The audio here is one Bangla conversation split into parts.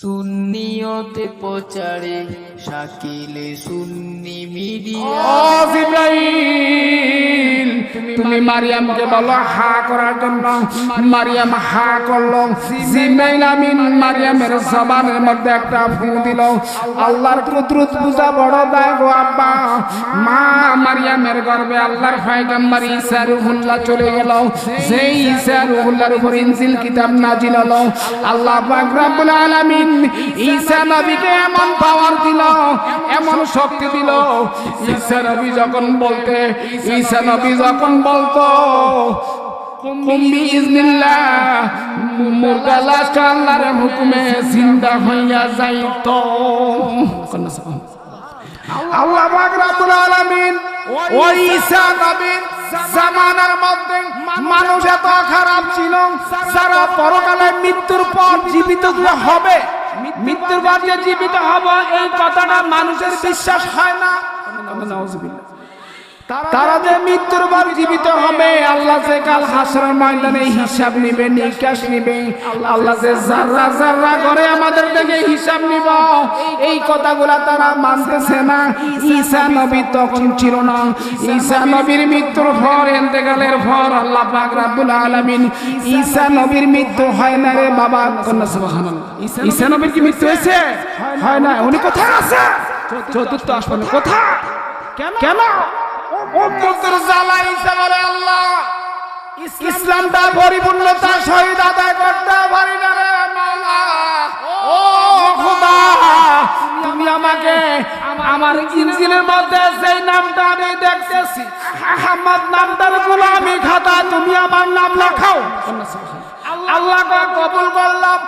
সুন্নিয়তে প্রচারে শাকিলে সুন্নি মিডিয়া। তুমি মারিয়ামকে বলো হা করার জন্য। মারিয়াম হা করল। জিব্রাইল আমিন মারিয়ামের জবানের মধ্যে একটা ফু দিল। আল্লাহর কুদরত পূজা বড় দেয় গো আব্বা। মা মারিয়ামের গর্ভে আল্লাহর পয়গম্বর ঈসা রুহুল্লাহ চলে গেল। সেই ঈসা রুহুল্লাহর উপর ইনজিল কিতাব নাজিল হলো। আল্লাহ পাক রব্বুল আলামিন। ঈসা নবীকে এমন পাওয়ার দিল এমন শক্তি দিল। ঈসা নবী যখন বলতে ঈসা নবী যখন বলতো কুম্বি ইজনিল্লাহ মুর্গা লাশটা আল্লাহর হুকুমে জিন্দা হইয়া যাইতো। আল্লাহ পাক রব্বুল আলামিন ওই ঈসা নবীর জামানার মধ্যে মানুষ এত খারাপ ছিল যারা পরকালে মৃত্যুর পর জীবিত হবে। মৃত্যুর পর যে জীবিত হব এই কথাটা মানুষের বিশ্বাস হয় না। তারা যে মৃত্যুর জীবিত হবে আল্লাহ যে কাল হাসর ময়দানে হিসাব নিবে নিকাশ নিবে। আল্লাহ যে জাররা জাররা করে আমাদের থেকে হিসাব নিব এই কথাগুলা তারা মানতেছে না। ঈসা নবী তখন ছিল না। ঈসা নবীর মৃত্যুর পর এতেকালের পর আল্লাহ পাক রাব্বুল আলামিন ঈসা নবীর মৃত্যু হয় না রে বাবা কন্যা সুবহানাল্লাহ। ঈসা নবীর কি মৃত্যু হয়েছে? হয় না। উনি কোথায় আছে? চতুর্থ আসমানে। কোথায়? কেন? কেন? উম্মতের জ্বালা ঈসা বলে আল্লাহ ইসলামটা পরিপূর্ণতা সহিত আদায় করতে পারি না রে ও খোদা তুমি আমাকে আমার ইনজিলের মধ্যে সেই নামটা আমি দেখতেছি আহমদ নামটার গোলামি খাতা তুমি আমার নাম লেখাও। আল্লাহকে কবুল করলাম।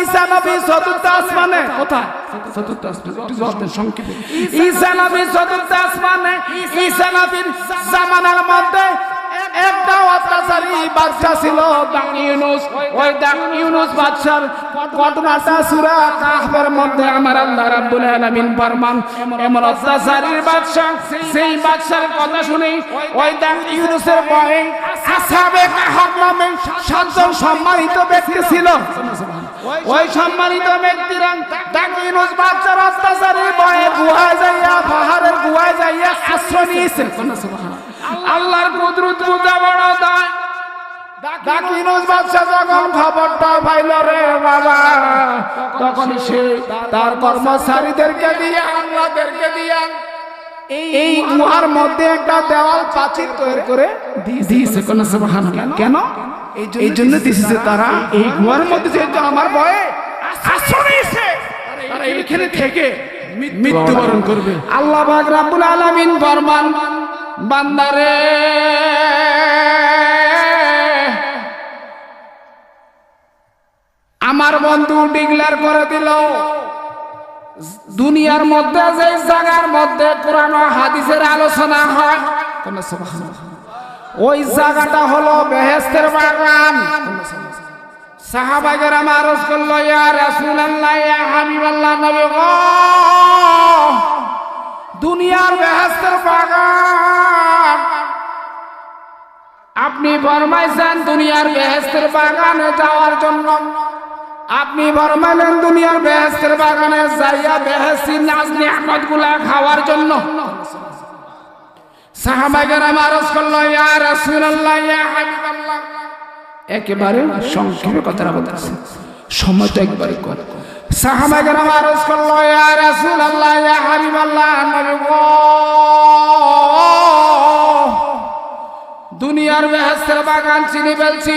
ঈসা নবী চতুর্থ আসমানে। কোথায়? চতুর্থ আসমানে একটু জবাব দেন সংক্ষেপে। ঈসা নবী চতুর্থ আসমানে। ঈসা নবীর জামানার মধ্যে একটা অত্যাচারী বাচ্চা ছিল দাং ইউনুস। ওই দাং ইউনুস বাচ্চার ঘটনাটা কাহফের মধ্যে আমার আল্লাহ রাব্বুল আলামিন ফরমান। এমন বাচ্চা, সেই বাচ্চার কথা শুনে ওই দাং ইউনুসের ভয়ে আসহাবে কাহফ নামে সাতজন সম্মানিত ব্যক্তি ছিল। ওই সম্মানিত ব্যক্তিরা দাং ইউনুস বাচ্চার অত্যাচারীর ভয়ে গুহায় যাইয়া, পাহাড়ের গুহায় যাইয়া আশ্রয় নিয়েছে। আল্লাহর কুদরত পূজা বড় দায়। দাকিনুস বাদশা যখন খবরটা পাইল রে বাবা তখন সে তার কর্মচারীদেরকে দিয়ে আমলাদেরকে দিয়ে এই গুহার মধ্যে একটা দেওয়াল প্রাচীর তৈরি করে দিয়েছে। কোন? কেন? এই জন্য দিয়েছে তারা। এই গুহার মধ্যে যেহেতু আমার ভয়ে তারা এইখানে থেকে মৃত্যুবরণ করবে। আল্লাহ পাক রাব্বুল আলামিন ফরমান বান্দারে। আমার বন্ধু ডিগলার করে দিল, দুনিয়ার মধ্যে যে জায়গার মধ্যে পুরানো হাদিসের আলোচনা হয় ওই জায়গাটা হলো বেহেস্তের বাগান। সাহাবাগের আমার ইয়া রাসূলুল্লাহ, ইয়া হাবিবাল্লাহ, নবী দুনিয়ার বেহেস্তের বাগান। আপনি ফরমাইছেন দুনিয়ার বেহেস্তের বাগানে যাওয়ার জন্য। আপনি ফরমাইলেন দুনিয়ার বেহেস্তের বাগানে যাইয়া বেহেস্তি নাজ নিয়ামতগুলা খাওয়ার জন্য। একেবারে সংক্ষেপে কথাটা বলতেছে। সময় তো একবারে কর গো, দুনিয়ার বেহেস্তের বাগান চিনি ফেলছি।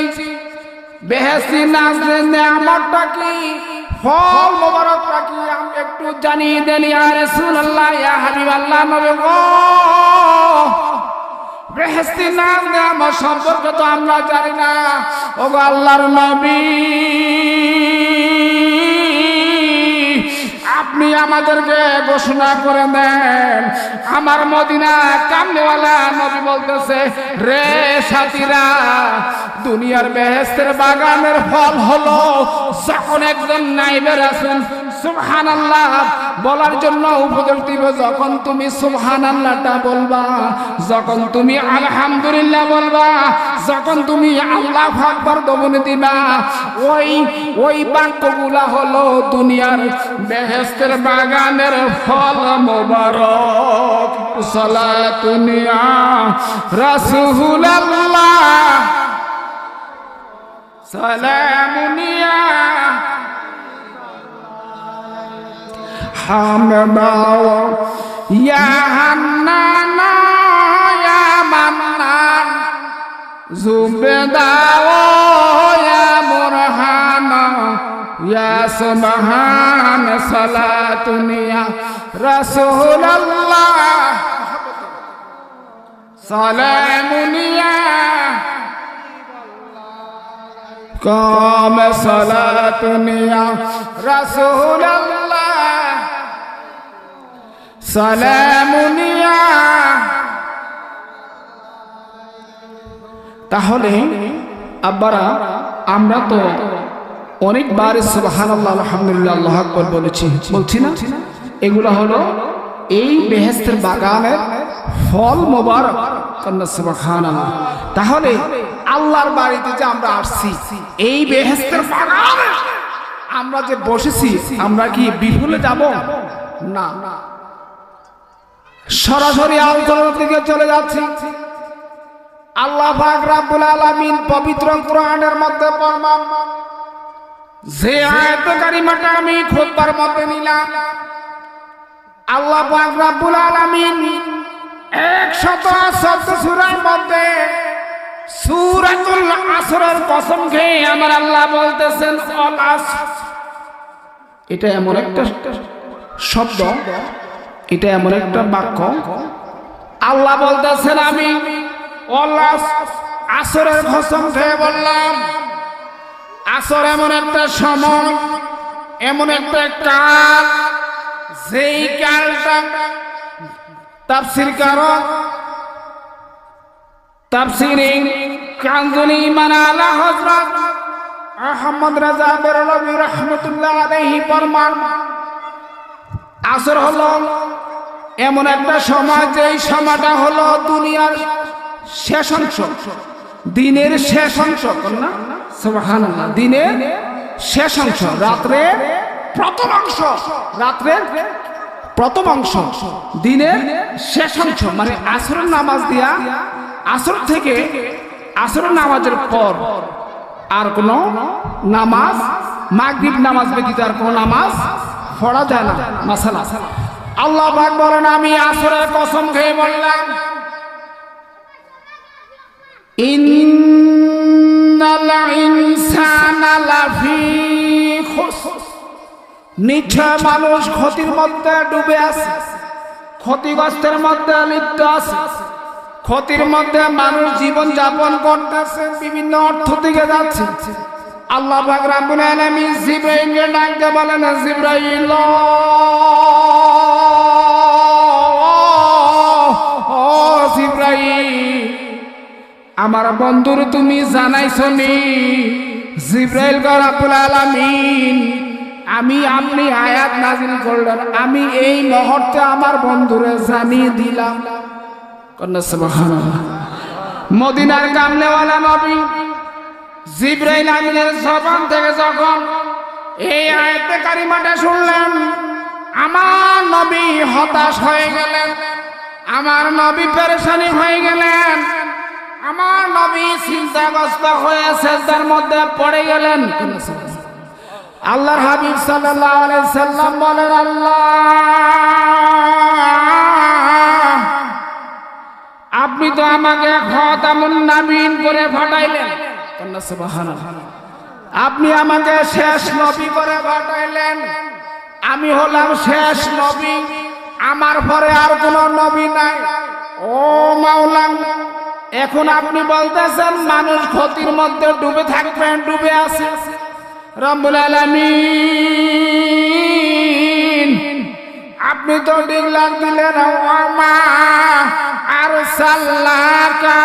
নাজরে নেয়ামতটা কি? কি? একটু জানিয়ে দেন, ইয়া হাবিবাল্লাহ, নবী গো নেয়ামত সম্পর্কে তো আমরা জানি না। ওগো আল্লাহর নবী আপনি আমাদেরকে ঘোষণা করে দেন। আমার মদিনা কামনেওয়ালা নবী বলতেছে, রে সাথীরা, দুনিয়ার বেহেস্তের বাগানের ফল হলো যখন একজন নাইবের আছেন সুবহানাল্লাহ, বলার জন্য উপদেশ দিব যখন তুমি সুবহানাল্লাহটা বলবা, যখন তুমি আলহামদুলিল্লাহ বলবা, যখন তুমি আল্লাহ আকবার দমনে দিবা, ওই ওই বাক্যগুলা হলো দুনিয়ার বেহেস্তের বাগানের ফল মোবারক। সালাতুনিয়া রাসূলুল্লাহ। সালামুনিয়া হামদাও ইয়া হান্নানা ইয়া মান্নান জুবেদাও ইয়া মুরহানা ইয়া সুবহান সালাতুনিয়া রাসূলুল্লাহ সালামুনিয়া কম সালাতুনিয়া রাসূলুল্লাহ তাহলে আব্বারা, আমরা তো অনেকবার আলহামদুলিল্লাহ আকবার বলেছি। বলছি না? এগুলো হলো এই বেহেস্তের বাগানের ফল মোবারক। তাহলে আল্লাহর বাড়িতে যে আমরা আসছি, এই বেহেস্তের বাগানে আমরা যে বসেছি, আমরা কি বিফলে যাব? না। সরাসরি আলোচনার দিকে চলে যাচ্ছি। আল্লাহ পাক রাব্বুল আলামিন পবিত্র কোরআনের মধ্যে ফরমান যে আয়াত কারিমাটা আমি খুতবার মধ্যে নিলাম। আল্লাহ পাক রাব্বুল আলামিন 114 সূরার মধ্যে সূরাতুল আসরের কসম খেয়ে আমার আল্লাহ বলতেছেন, অল এটা এমন একটা শব্দ এটা এমন একটা বাক্য। আল্লাহ বলতেছেন আমি আসরের কসম খেয়ে বললাম, আসর এমন একটা সময়, এমন একটা কাল, যেই কালটা তাফসির কারণ তাফসিরে কানজুল ইমান আলা হযরত আহমদ রাজা বেরলভী রহমতুল্লাহ আসর হলো এমন একটা সমাজ এই সময়টা হলো দুনিয়ার শেষ অংশ। দিনের শেষ অংশ না? দিনের শেষ অংশ রাত্রের প্রথম অংশ রাত্রের প্রথম অংশ, দিনের শেষ অংশ মানে আসরের নামাজ দিয়া আসর থেকে আসরের নামাজের পর আর কোন নামাজ, মাগরিব নামাজ ব্যতীত আর কোন নামাজ পড়া যায় না মাসালা আল্লাহ পাক বলেন, আমি আসরের কসম খেয়ে বললাম ইন্নাল ইনসানা লাফি খুসর নিশ্চয় মানুষ ক্ষতির মধ্যে ডুবে আছে, ক্ষতিগ্রস্তের মধ্যে লিপ্ত আছে, ক্ষতির মধ্যে মানুষ জীবন যাপন করতেছে, বিভিন্ন অর্থ দিকে যাচ্ছে। আল্লাহ পাক রাব্বুল আলামিন জিব্রাইলকে ডাকতে বলেন জিব্রাইল, ও জিব্রাইল, আমার বন্ধুর তুমি জানাইছো নি জিব্রাইল রাব্বুল আলামিন, আমি আপনি আয়াত নাজিল করলেন, আমি এই মুহূর্তে আমার বন্ধুরে জানিয়ে দিলাম। কন্যা সুবহানাল্লাহ। মদিনার কামলেওয়ালা নবী জিব্রাইল আমিনের জবান থেকে যখন এই আয়াতে কারিমাটা শুনলেন, আমার নবী হতাশ হয়ে গেলেন, আমার নবী পেরেশানি হয়ে গেলেন, আমার নবী চিন্তাগ্রস্ত হয়ে সেজদার মধ্যে পড়ে গেলেন। আল্লাহর হাবিব সাল্লাল্লাহু আলাইহি সাল্লাম বলেন, আল্লাহ, আপনি তো আমাকে খতামুন নাবিন করে ফাটাইলেন। আপনি আমাকে শেষ নবী করে পাঠাইলেন। আমি হলাম শেষ নবী। আমার পরে আর কোন নবী নাই। ও মাওলান, এখন আপনি বলতেছেন মানুষ ক্ষতির মধ্যে ডুবে থাকবেন, ডুবে আছে। রব্বুল আলামিন। আপনি তো ডিগলার দিলেন আর সাল্লাকা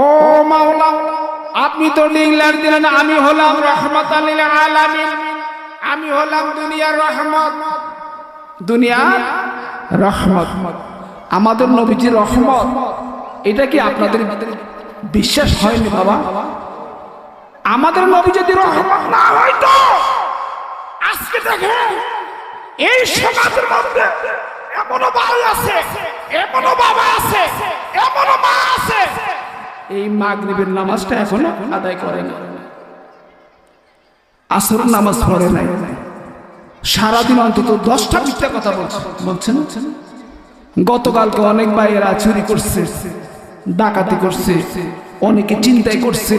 ও মাওলা, আপনি তো ডিগলার দিলেন, আমি হলাম রহমত আলীল আলামিন। আমি হলাম দুনিয়ার রহমত। দুনিয়ার রহমত। আমাদের নবীজি রহমত, এটা কি আপনাদের বিশ্বাস হয়নি বাবা। আমাদের নবী যদি রহমত না হয়তো আজকে দেখেন এই সমাজের মধ্যে এমনও ভাই আছে, এমনও বাবা আছে, এমনও মা আছে। এই মাগরিবের নামাজটা এখনও আদায় করে না আসর নামাজ পড়ে নাই। সারাদিন অন্তত দশটা মিথ্যা কথা বলছে। বলছেন গতকালকে অনেক ভাইয়েরা চুরি করছে। ডাকাতি করছে, অনেকে চিন্তাই করছে,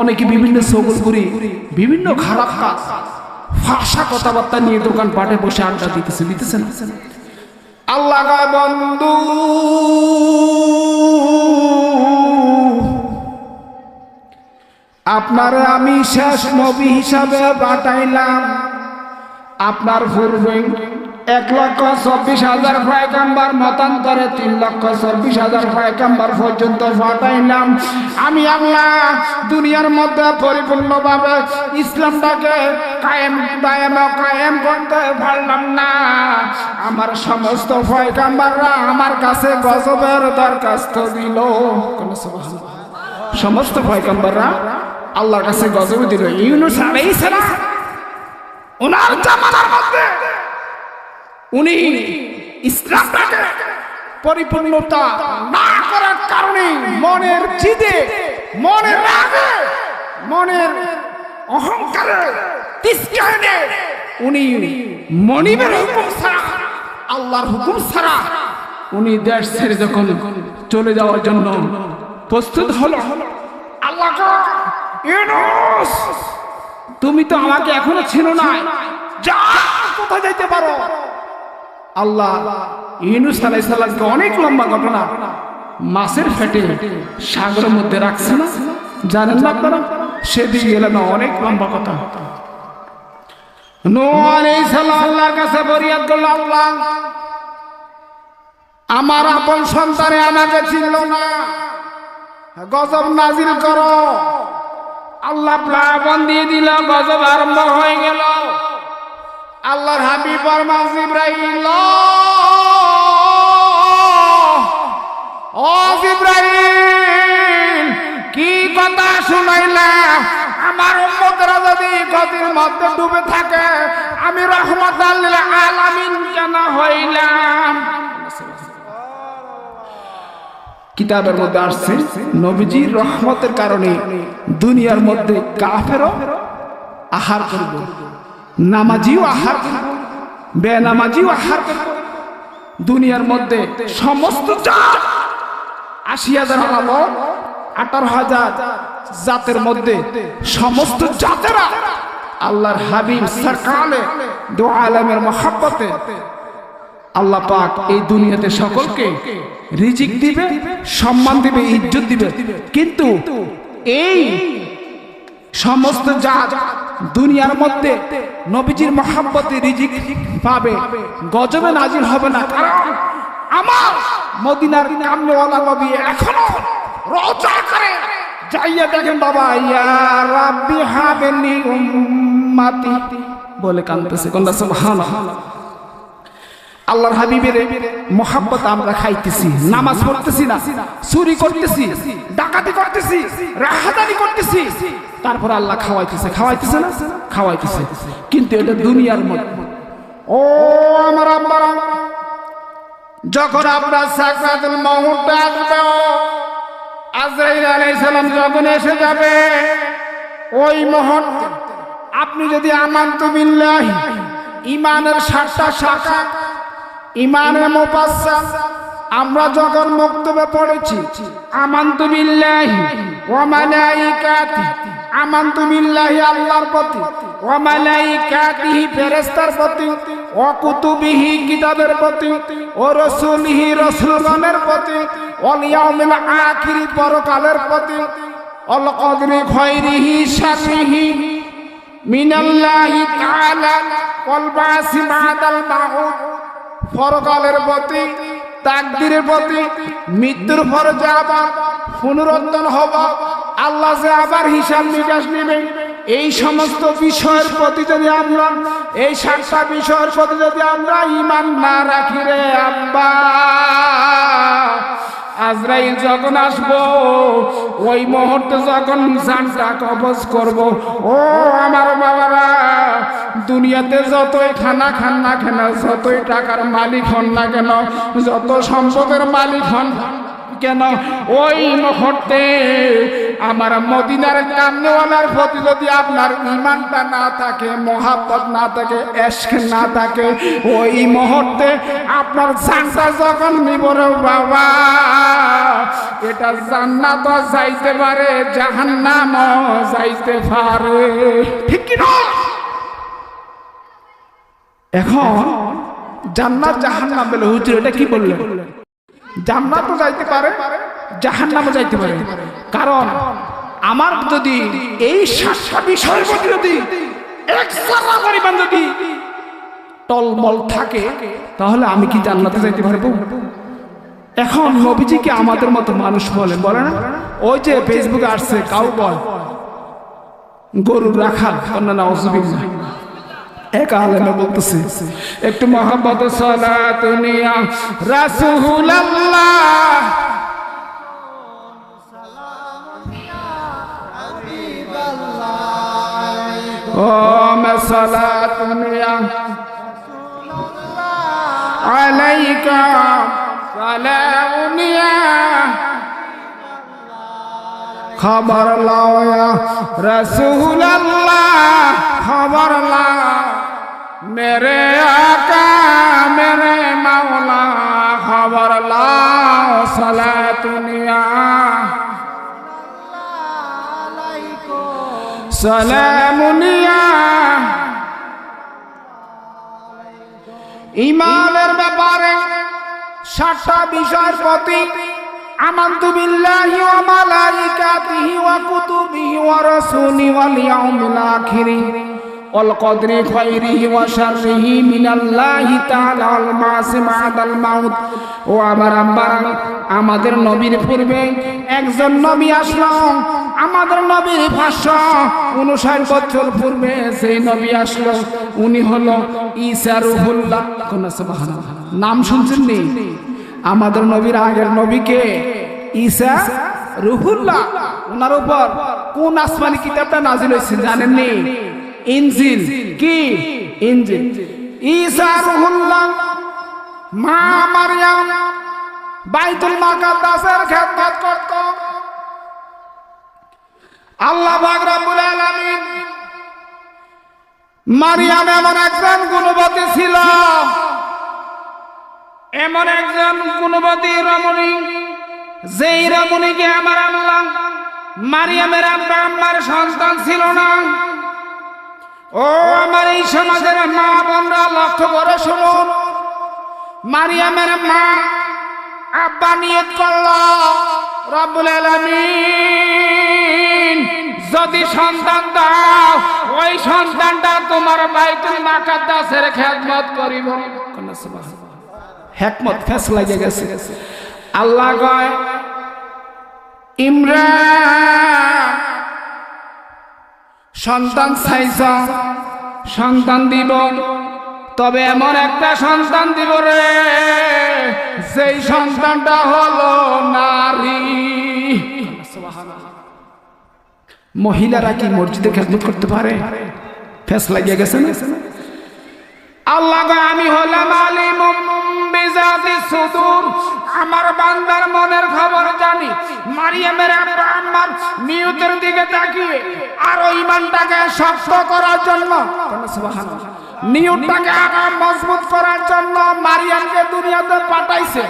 অনেকে বিভিন্ন সবলপুরি বিভিন্ন খারাপ কাজ, ফাঁসা কথাবার্তা নিয়ে দোকান পাটে বসে আড্ডা দিতেছে দিতেছে না। আল্লাহ বন্ধু, আপনারে আমি শেষ নবী হিসাবে বাটাইলাম। আপনার পূর্বে এক লক্ষ চব্বিশ হাজার পয়গাম্বার, মতান্তরে তিন লক্ষ চব্বিশ হাজার পয়গাম্বার পর্যন্ত পাঠাইলাম আমি আল্লাহ দুনিয়ার মধ্যে পরিপূর্ণভাবে ইসলামটাকে কায়েম দায়েম কায়েম করতে পারলাম না। আমার সমস্ত পয়গাম্বাররা আমার কাছে গজবের দরখাস্ত দিল। সমস্ত পয়গাম্বাররা আল্লাহর কাছে গজব দিল। ইউনুস আলাইহিস সালাম ওনার জামানার মধ্যে উনি ইসলামটাকে পরিপূর্ণতা না করার কারণে মনের জিদে, মনের রাগে, মনের অহংকারে তিস্কায়নে উনি মনিবের হুকুম ছাড়া, আল্লাহর হুকুম ছাড়া উনি দেশ ছেড়ে যখন চলে যাওয়ার জন্য প্রস্তুত হলো আল্লাহ তুমি তো আমাকে এখনও ছিল না যা কোথায় যাইতে পারো? আল্লাহ ইউনুস আলাইহিস সালামকে অনেক লম্বা ঘটনা মাছের ফেটে সাগরের মধ্যে রাখছে না? জানেন না আপনারা? সেদিকে গেলে না, অনেক লম্বা কথা। আল্লাহর কাছে ফরিয়াদ করল, আল্লাহ, আমার আপন সন্তানে আমাকে চিনল না। গজব নাজিল করো। আল্লাহ প্লাবন দিয়ে দিল, গজব আরম্ভ হয়ে গেল। আল্লাহর হাবিব ফরমান ইব্রাহিম ও! ইব্রাহিম কি কথা শুনাইলা? আমার উম্মতরা যদি গদির মধ্যে ডুবে থাকে, আমি রহমত আলামিন কেন হইলাম। কিতাবের মধ্যে আসছে নবীজির রহমতের কারণে দুনিয়ার মধ্যে কাফেরও আহার করব। নামাজিও আহার, বেনামাজিও আহার। দুনিয়ার মধ্যে সমস্ত জাত, আশি হাজার আঠারো হাজার জাতের মধ্যে সমস্ত জাতেরা আল্লাহর হাবিব সরকালে দো আলমের মহাব্বতে আল্লাহ পাক এই দুনিয়াতে সকলকে রিজিক দিবে, সম্মান দিবে, ইজ্জত দিবে। কিন্তু এই সমস্ত জাত দুনিয়ার মধ্যে নবীজির মহাব্বতে রিজিক পাবে। গজবে নাজির হবে না। কারণ আমার মদিনার কামনেওয়ালা নবী এখনও রোজা করে যাইয়া দেখেন, বাবা, ইয়া রাব্বি হাবেনি উম্মতি। বলে কান্দতেছে কোনটা সুবহানাল্লাহ। আল্লাহর হাবিবের মোহাব্বত আমরা খাইতেছি, নামাজ পড়তেছি না, চুরি করতেছি, ডাকাতি করতেছি, রাহাদানি করতেছি, তারপর আল্লাহ খাওয়াইতেছে খাওয়াইতেছে না, খাওয়াইতেছে। কিন্তু এটা দুনিয়ার মধ্যে ও আমার আব্বারা যখন আপনার সাকরাতুল মাউত আসবে, আজরাইল আলাইহিস সালাম যখন এসে যাবে, ওই মুহূর্তে আপনি যদি আমানতু বিল্লাহি ইমানের সাতটা শাখা ইমানের মুপাসসাল আমরা যখন মক্তবে পড়েছি আমান্তু বিল্লাহি ওয়া মালাইকাতি আমান্তু বিল্লাহি আল্লাহর প্রতি, ওয়া মালাইকাতিহি ফেরেশতার প্রতি, ওয়া কুতুবিহি কিতাবের প্রতি, ও রাসূলিহি রাসূলগণের প্রতি, ওয়াল ইয়াউমিল আখিরি পরকালের প্রতি, অল কদরি খৈরিহি শাররিহি মিনাল্লাহি তাআলা, ওয়াল বাসি বাদাল মাউত পরকালের প্রতি, তাকদিরের প্রতি, মৃত্যুর পর যাবার পুনরুত্থান হব আল্লাহ যে আবার হিসাব নিকাশ নেবে, এই সমস্ত বিষয়ের প্রতি যদি আমরা, এই সাতটা বিষয়ের প্রতি যদি আমরা ইমান না রাখি রে আব্বা। আজরাইল যখন আসব, ওই মুহূর্তে যখন জানটা কবজ করব, ও আমার বাবারা, দুনিয়াতে যতই খানা খান না কেন, যতই টাকার মালিক হন না কেন, যত সম্পদের মালিক হন কেন? ওই মুহূর্তে আমার মদিনার কামনেওয়ালার প্রতি যদি আপনার ইমানটা না থাকে, মহাব্বত না থাকে, এশক না থাকে, ওই মুহূর্তে আপনার জানটা যখন নিব রে বাবা, এটা জান্নাত যাইতে পারে জাহান্নাম যাইতে পারে। ঠিক কি না? এখন জান্নাত জাহান্নাম বলে হুজুর এটা কি বললেন? জান্নাতও যাইতে পারে, জাহান্নামও যাইতে পারে। কারণ আমার যদি এই সাতটা প্রতি যদি এক জারা পরিমাণ যদি টলমল থাকে, তাহলে আমি কি জান্নাতে যাইতে পারব? এখন নবীজিকে আমাদের মতো মানুষ বলে বলে না? ওই যে ফেসবুকে আসছে কাউ বল গরু রাখাল, অন্যান্য অসুবিধা এক আলেমে বলতেছে, একটু মোহাম্মদ সালাতুনিয়া রাসূলুল্লাহ। ও সালাতুনিয়া আলাইকা সালামুনিয়া খবর লাও রসুল্লাহ খবর লাও মেরে আকা, মেরে মাওলা, খবর লাও সালা দুনিয়া সালামুনিয়া ইমানের ব্যাপারে সাতটা বিষয়ের প্রতি آمنت بالله وملائكته وكتبه ورسوله واليوم الآخر কদরি খাইরিহি ওয়া শাররিহি মিনাল্লাহি তাআলা আল মাসি মাদাল ও আমার আম্মারা আমাদের নবীর পূর্বে একজন নবী আসলো। আমাদের নবীর ভাষ্য উনষাট বছর পূর্বে সেই নবী আসলো, উনি হলো ঈসা রুহুল্লাহ। নাম শুনছেন নি? আমাদের নবীর আগের নবীকে ঈসা রুহুল্লাহ। ওনার উপর কোন আসমানি কিতাবটা নাজিল হয়েছে জানেন নি ইনজিল কি? ইনজিল ঈসা রুহুল্লাহ, মা মারইয়াম বাইতুল মাকাদ্দাসের খেদমত করত। আল্লাহ পাক রব্বুল আলামিন মারিয়াম এমন একজন গুণবতী ছিল। এমন একজন গুণবতী রমণী, যেই রমণীকে আমার আল্লাহ মারিয়ামের আব্বা আম্মার সন্তান ছিল না। ও আমার এই সমাজের মা বোনরা, লক্ষ্য করে শুনুন। মারিয়ামের মা আব্বা নিয়ত করল, রব্বুল আলামিন, যদি সন্তান দাও, ওই সন্তানটা তোমার বাইতুল মাকাদ্দাসের খেদমত করিব। হেকমত ফেসলা গেছে। আল্লাহ কয়, ইমরান সন্তান চাইছ সন্তান দিব। তবে এমন একটা সন্তান দিব রে সেই সন্তানটা হলো নারী। মহিলারা কি মসজিদে খেদমত করতে পারে? ফেস লাগিয়ে গেছে না? আল্লাহ আমি হলাম আলিমুম বিজাতি সুদূর। আমার বান্দার মনের খবর জানি। মারিয়ামের আব্বা নিয়তের দিকে তাকিয়ে আর ইমানটাকে শক্ত করার জন্য, নিয়তটাকে আগাম মজবুত করার জন্য মারিয়ামকে দুনিয়াতে পাঠাইছে।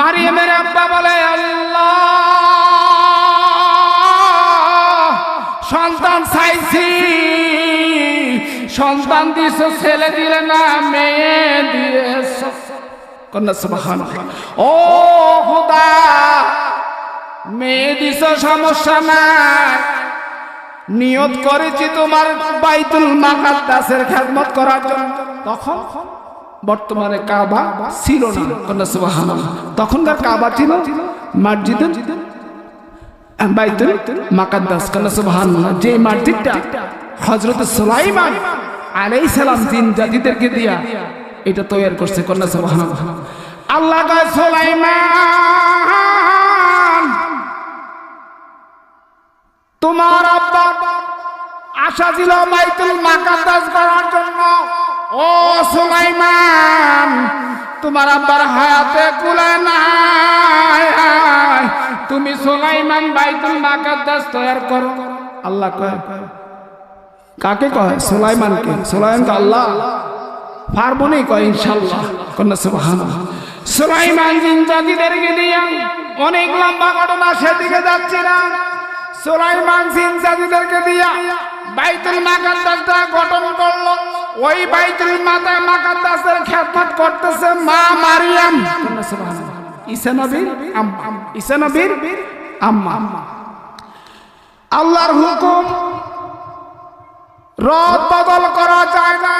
মারিয়ামের আব্বা বলে, আল্লাহ, সন্তান চাইছি। সন্তান দিছ ছেলে দিলে না, মেয়ে দিয়েছ। কন্যা সুবহান ও খোদা, মেয়ে দিছ, সমস্যা নাই। নিয়ত করেছি তোমার বাইতুল মাকাদ্দাসের খেদমত করার জন্য। তখন বর্তমানে কাবা ছিল না, কন্যা সুবহান তখনকার কাবা ছিল মসজিদে বাইতুল মাকাদ্দাস কাল্লা সুবহানাল্লাহ। যে মসজিদটা হযরত সুলাইমান আলাইহিস সালাম তিন জাতিদেরকে দিয়া এটা তৈরি করছে, কন্যা সুবহানাল্লাহ। আল্লাহ সুলাইমান! তোমার আব্বা আশা ছিল বাইতুল মাকাদ্দাস করার জন্য। ও সুলাইমান, তোমার আব্বার হায়াতে নাই। তুমি সুলাইমান বাইতুল মাকাদ্দাস তৈরি করো। আল্লাহ কয় কাকে কয়? সুলাইমানকে। সুলাইমান তো আল্লাহ, পারব নি? কয় ইনশাল্লাহ কন্যা সুবহানাল্লাহ। সুলাইমান জিন জাতিদেরকে দিয়ে অনেক লম্বা ঘটনা সেদিকে যাচ্ছে না। সুলাইমান জিন জাতিদেরকে দিয়া বাইতুল মাকাদ্দাসটা গঠন করল। ওই বাইতুল মাতা মাকাদ্দাসের খেদমত করতেছে মা মারিয়াম। ঈসা নবীর আম্মা। ঈসা নবীর আম্মা। আল্লাহর হুকুম রদ বদল করা যায় না।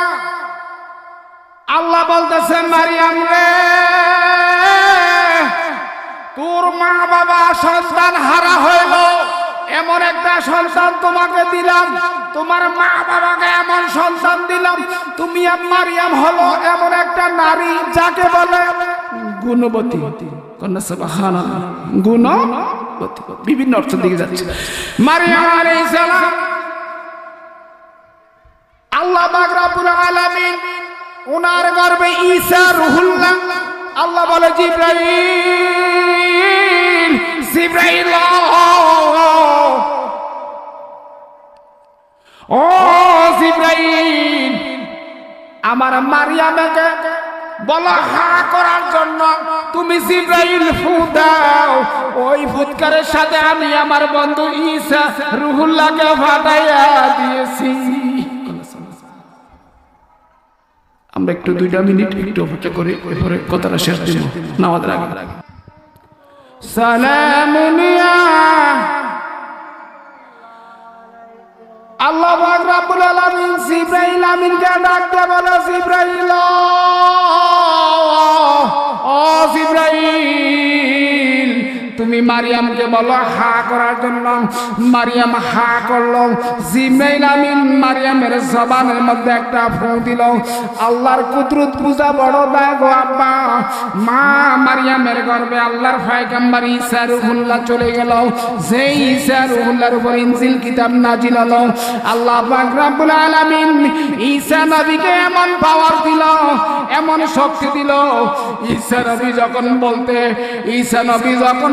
আল্লাহ বলতেছে মারিয়াম রে, তোর মা বাবা সন্তান হারা হইল। এমন একটা সন্তান তোমাকে দিলাম। তোমার মা বাবাকে এমন সন্তান দিলাম। তুমি মারিয়াম হলো এমন একটা নারী যাকে বলে গুণবতী। গুণবতী। বিভিন্ন অর্থ দিকে যাচ্ছে। মারিয়াম আলাইহিস সালাম আল্লাহ বাগরাবুল আলামিন উনার গর্বে ঈসা রুহুল্লাহ আল্লাহ বলে, জিব্রাইল জিব্রাইল, ও জিব্রাইল, আমার মারিয়ামকে বলা হা করার জন্য তুমি জিব্রাইল ফু দাও। ওই ফুৎকারের সাথে আমি আমার বন্ধু ঈসা রুহুল্লাহকে ফাটাইয়া দিয়েছি। আমরা একটু দুইটা মিনিট একটু অপেক্ষা করে এরপরে কথাটা শেষ দিব। নামাজ আগে। সালামুনিয়া আল্লাহ পাক রাব্বুল আলামিন জিব্রাইল আমিনকে ডাকতে বলে, জিব্রাইল তুমি মারিয়ামকে বলো, হা করার জন্য মারিয়াম হা করল। জিব্রাইল আমিন মারিয়ামের জবানের মধ্যে একটা ফু দিল। আল্লাহর কুদরত পূজা বড় দায় আব্বা। মা মারিয়ামের গর্বে আল্লাহর ফায়গাম্বার ঈসা রুহুল্লাহ চলে গেল। যেই ঈসা রুহুল্লাহর উপর ইনজিল কিতাব নাজিল হলো, আল্লাহ পাক রব্বুল আলামিন ঈসা নবীকে এমন পাওয়ার দিল, এমন শক্তি দিল। ঈসা নবী যখন বলতে, ঈসা নবী যখন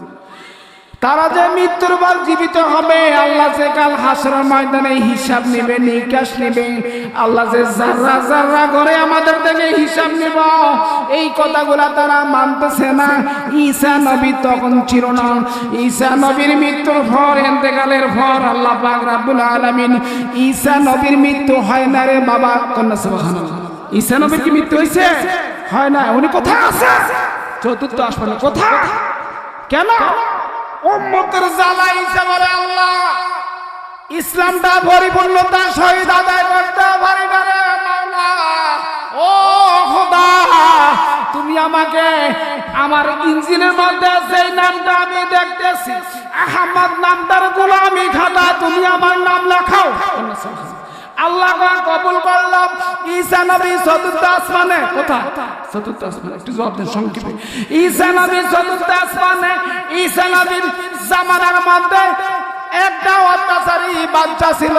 তারা যে মৃত্যুর পর জীবিত হবে, আল্লাহ যে কাল হাসর ময়দানে হিসাব নেবে, নিকাশ নেবে। আল্লাহ যে জাররা জাররা করে আমাদের থেকে হিসাব নেব, এই কথাগুলা তারা মানতেছে না। ঈসা নবী তখন ছিল না। ঈসা নবীর মৃত্যুর পর এতেকালের পর আল্লাহ পাক রাব্বুল আলামিন ঈসা নবীর মৃত্যু হয় না রে বাবা, কন্যা সুবহানাল্লাহ। ঈসা নবীর কি মৃত্যু হয়েছে হয় না, উনি কোথায় আছে? চতুর্থ আসমানে কোথায়? কেন? উম্মতের জ্বালা বলে আল্লাহ। ইসলামটা পরিপূর্ণতা শহীদ আদায় করতে পারি না রে মাওলা। ও খোদা, তুমি আমাকে আমার ইঞ্জিনের মধ্যে সেই নামটা আমি দেখতেছি, আহমদ নামটার গোলামি খাতা, তুমি আমার নাম লেখাও। আল্লাহ কবুল করলাম। ঈসা নবী চতুর্থ আসমানে, কোথায়? চতুর্থ আসমানে, একটু জবাব দেন সংক্ষেপে। ঈসা নবী চতুর্থ আসমানে, ঈসা নবীর জামানার মধ্যে একটা অত্যাচারী বাচ্চা ছিল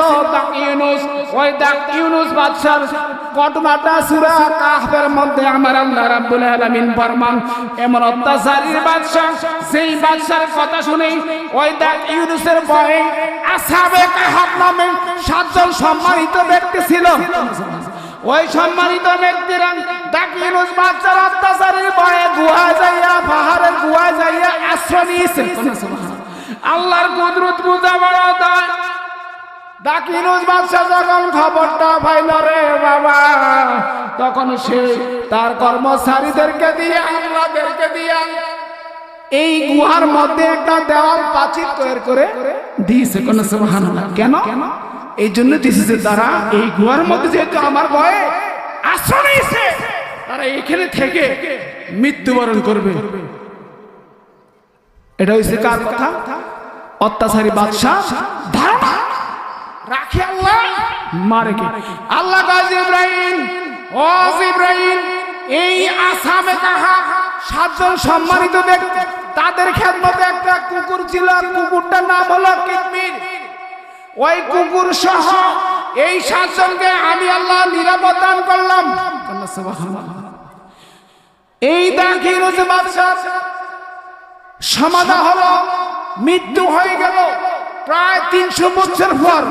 ইউনুস। ওই বাদশার মধ্যে আমার সেই কথা ওই নামে সাতজন সম্মানিত ব্যক্তি ছিল। ওই সম্মানিত ব্যক্তিরা দাক ইউনুস বাদশার অত্যাচারীর ভয়ে গুহায় যাইয়া, পাহাড়ের গুহায় যাইয়া আশ্রয় নিয়েছে। আল্লাহর কুদরত বুঝা বড় দায় দাকিনুজ বাদশাহ যখন খবরটা পাইল রে বাবা, তখন সে তার কর্মচারীদেরকে দিয়ে আমলাদেরকে দিয়ে এই গুহার মধ্যে একটা দেওয়াল প্রাচীর তৈরি করে দিয়েছে। কোন সুবহানাল্লাহ। কেন? এই জন্য দিয়েছে তারা এই গুহার মধ্যে যেহেতু আমার ভয়ে আশ্রয় নিয়েছে, তারা এখানে থেকে মৃত্যুবরণ করবে। এটা হচ্ছে কার কথা? অত্যাচারী বাদশাহ ধারণা? রাখে আল্লাহ। মারে কে? আল্লাহ গাজী ইব্রাহিম ও ইব্রাহিম এই আসামে কাহা সাতজন সম্মানিত ব্যক্তি তাদের খেদমতে একটা কুকুর ছিল কুকুরটার নাম হলো কিতমির। ওই কুকুর সহ এই সাতজনকে আমি আল্লাহ নিরাপদ দান করলাম। এই দাখিল বাদশাহ। সমাধা হলো মৃত্যু হয়ে গেল। প্রায় তিনশো বছর পর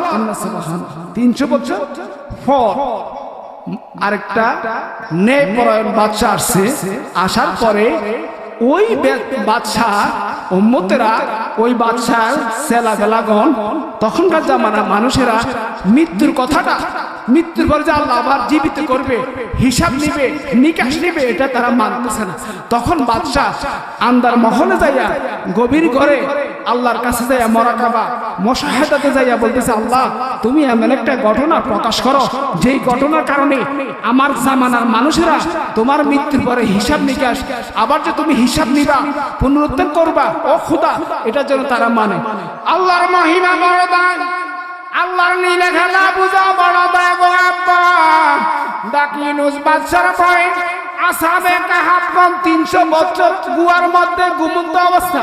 তিনশো বছর পর আরেকটা নেপরায়ণ বাচ্চা আসছে। আসার পরে ওই বে- বাদশাহ, উম্মতেরা ওই বাদশার সেলা বেলাগন তখনকার জামানা মানুষেরা মৃত্যুর কথাটা মৃত্যুর পরে যে আল্লাহ আবার জীবিত করবে, হিসাব নিবে, নিকাশ নিবে, এটা তারা মানতেছে না। তখন বাদশাহ আন্দার মহলে যাইয়া গভীর করে আল্লাহর কাছে যাইয়া মরা খাবা, মশাহেদাতে যাইয়া বলতেছে, আল্লাহ, তুমি এমন একটা ঘটনা প্রকাশ করো, যেই ঘটনার কারণে আমার জামানার মানুষেরা তোমার মৃত্যুর পরে হিসাব নিকাশ, আবার যে তুমি হিসাব নিবা পুনরুত্থান করবা, ও খুদা, এটা যেন তারা মানে। আল্লাহর মহিমা বড় আল্লাহর নীলে খেলা বুঝা বড় গো আব্বা। দাকিনুস বাদশার ভয়। আসাবে কাহাব কম তিনশো বছর গুয়ার মধ্যে ঘুমন্ত অবস্থা।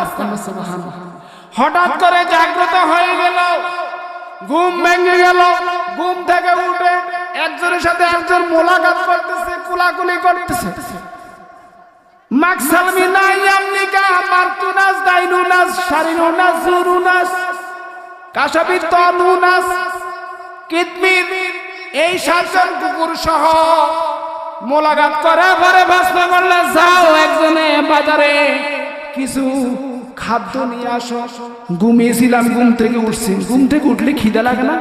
হঠাৎ করে জাগ্রত হয়ে গেল। ঘুম ভেঙে গেল। ঘুম থেকে উঠে একজনের সাথে একজন মোলাকাত করতেছে, কুলাকুলি করতেছে। মাকসালমি নাইয়ামনিকা মারতুনাস, দাইনুনাস শারিনুনাস জুরুনাস। কাশাবি তনুনাস এই সাতজন কুকুর সহ মোলাকাত করে পরে ভাস্ত করলে যাও একজনে বাজারে। কিছু খাদ্য নিয়ে আসো। ঘুমিয়েছিলাম, ঘুম থেকে উঠছি। ঘুম থেকে উঠলে খিদা লাগে না?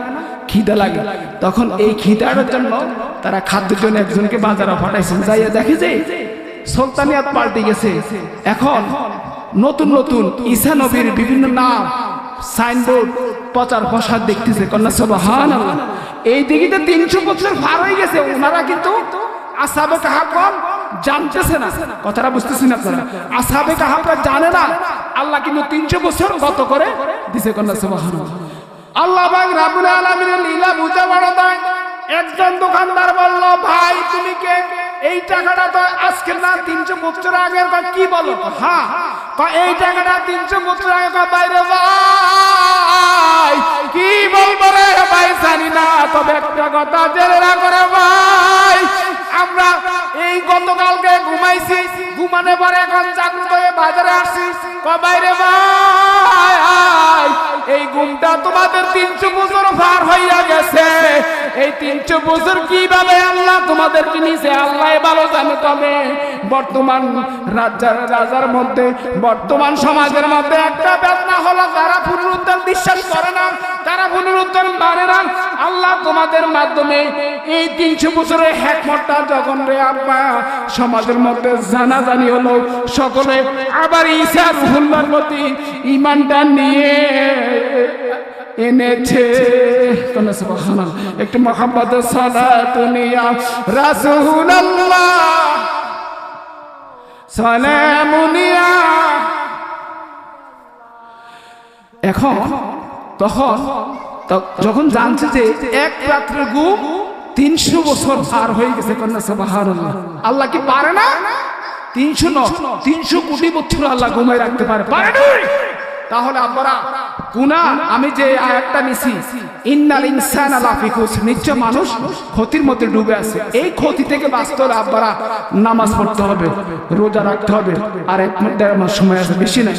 খিদা লাগে। তখন এই খিদার জন্য তারা খাদ্যের জন্য একজনকে বাজারে পাঠাইছেন। যাইয়া দেখে যে সুলতানিয়াত পাল্টে গেছে। এখন নতুন নতুন ঈসা নবীর বিভিন্ন নাম সাইনবোর্ড, প্রচার প্রসার দেখতেছে। কন্যা সবহান এই দিকে তো তিনশো বছর পার হয়ে গেছে, ওনারা কিন্তু আসাবে কাহাকন জানতেছে না। কথাটা বুঝতেছেন আপনারা? আসাবে কাহাকন জানে না। আল্লাহ কিন্তু তিনশো বছর গত করে দিছে, কন্যা সবহান আল্লাহ বাগ রাবুল আলমিনের লীলা বুঝে বড় দেয় একজন দোকানদার বলল, ভাই, তুমি কে? এই টাকাটা তো আজকে না, তিনশো বছর আগে কি বলো? হ্যাঁ এই টাকাটা তিনশো বছর আগে বাইরে ভাই কি বলব রে ভাই, জানি না, তবে একটা কথা জেনে করে ভাই। আমরা এই গতকালকে ঘুমাইছি, ঘুমানোর পরে এখন জাগ্রত হয়ে বাজারে আসছি। কয়, বাইরে এই ঘুমটা তোমাদের তিনশো বছর পার হইয়া গেছে। এই তিনশো বছর কীভাবে আল্লাহ তোমাদের নিছে আল্লাহ ভালো জানে তবে? বর্তমান রাজার রাজার মধ্যে, বর্তমান সমাজের মধ্যে একটা বেদনা হলো তারা পুনরুদ্ধার বিশ্বাস করে না তারা পুনরুদ্ধার মানে না, আল্লাহ তোমাদের মাধ্যমে এই তিনশো বছরের হ্যাকমতটা যখন রে আব্বা, সমাজের মধ্যে জানাজানি হলো, সকলে আবার ঈশা রুহুল্লার প্রতি ইমানটা নিয়ে এনেছে। একটু মোহাম্মদ সালাতুনিয়া রাসূলুল্লাহ। সালামুনিয়া। এখন তখন যখন জানছে যে এক রাত্রে ঘুম তিনশো বছর পার হয়ে গেছে, কন্যা সুবহানাল্লাহ। আল্লাহ কি পারে না? তিনশো ন তিনশো কোটি বছর আল্লাহ ঘুমায় রাখতে পারে। পারে? তাহলে আমরা গুনা আমি যে আয়াতটা নিছি, ইন্নাল ইনসান লাফি খুস নিশ্চয় মানুষ ক্ষতির মধ্যে ডুবে আছে। এই ক্ষতি থেকে বাঁচতে হলে আপনারা নামাজ পড়তে হবে, রোজা রাখতে হবে, আর এক মিনিট দেড় মাস সময় আছে, বেশি নাই।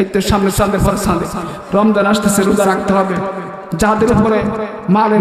এই তো সামনে সামনে পরে সামনে। রমজান আসতেছে, রোজা রাখতে হবে। যাদের উপরে মালে